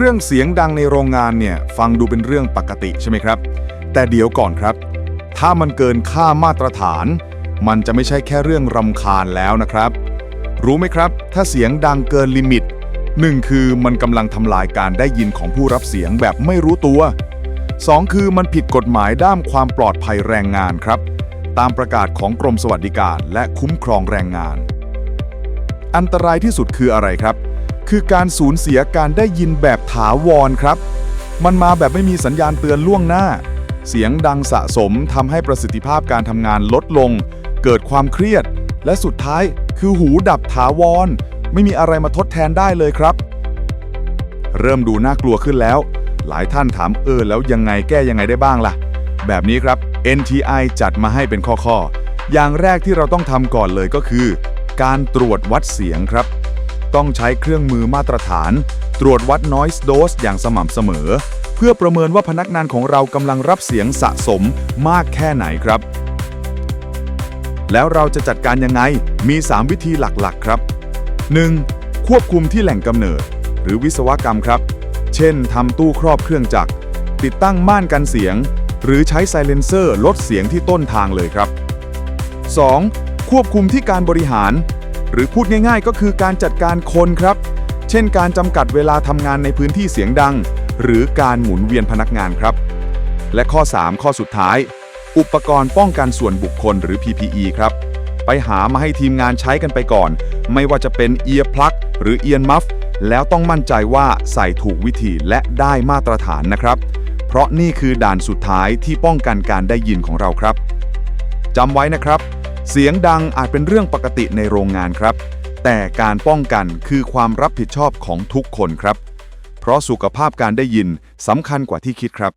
เรื่องเสียงดังในโรงงานเนี่ยฟังดูเป็นเรื่องปกติใช่ไหมครับ แต่เดี๋ยวก่อนครับ ถ้ามันเกินค่ามาตรฐาน มันจะไม่ใช่แค่เรื่องรำคาญแล้วนะครับ รู้ไหมครับ ถ้าเสียงดังเกินลิมิตหนึ่งคือมันกำลังทำลายการได้ยินของผู้รับเสียงแบบไม่รู้ตัวสองคือมันผิดกฎหมายด้ามความปลอดภัยแรงงานครับ ตามประกาศของกรมสวัสดิการและคุ้มครองแรงงาน อันตรายที่สุดคืออะไรครับ คือการสูญเสียการได้ยินแบบถาวรครับ มันมาแบบไม่มีสัญญาณเตือนล่วงหน้า เสียงดังสะสมทำให้ประสิทธิภาพการทำงานลดลง เกิดความเครียด และสุดท้ายคือหูดับถาวร ไม่มีอะไรมาทดแทนได้เลยครับ เริ่มดูน่ากลัวขึ้นแล้ว หลายท่านถามเออแล้วยังไงแก้ยังไงได้บ้างล่ะ แบบนี้ครับ NTI จัดมาให้เป็นข้อๆอย่างแรกที่เราต้องทำก่อนเลยก็คือ การตรวจวัดเสียงครับ ต้องใช้เครื่องมือมาตรฐาน ตรวจวัด noise dose อย่างสม่ำเสมอ เพื่อประเมินว่าพนักงานของเรากำลังรับเสียงสะสมมากแค่ไหนครับ แล้วเราจะจัดการยังไง มี 3 วิธีหลักๆครับ 1. ควบคุมที่แหล่งกำเนิด หรือวิศวกรรมครับ เช่นทำตู้ครอบเครื่องจักร ติดตั้งม่านกันเสียง หรือใช้ไซเลนเซอร์ลดเสียงที่ต้นทางเลยครับ 2. ควบคุมที่การบริหาร หรือพูดง่ายๆ ก็คือการจัดการคนครับ เช่นการจำกัดเวลาทำงานในพื้นที่เสียงดัง หรือการหมุนเวียนพนักงานครับ และข้อ 3 ข้อสุดท้าย อุปกรณ์ป้องกันส่วนบุคคลหรือ PPE ครับ ไปหามาให้ทีมงานใช้กันไปก่อน ไม่ว่าจะเป็นเอียร์พลักหรือเอียนมัฟแล้วต้องมั่นใจว่าใส่ถูกวิธีและได้มาตรฐานนะครับ เพราะนี่คือด่านสุดท้ายที่ป้องกันการได้ยินของเราครับจำไว้นะครับ เสียงดังอาจเป็นเรื่องปกติในโรงงานครับ แต่การป้องกันคือความรับผิดชอบของทุกคนครับ เพราะสุขภาพการได้ยินสำคัญกว่าที่คิดครับ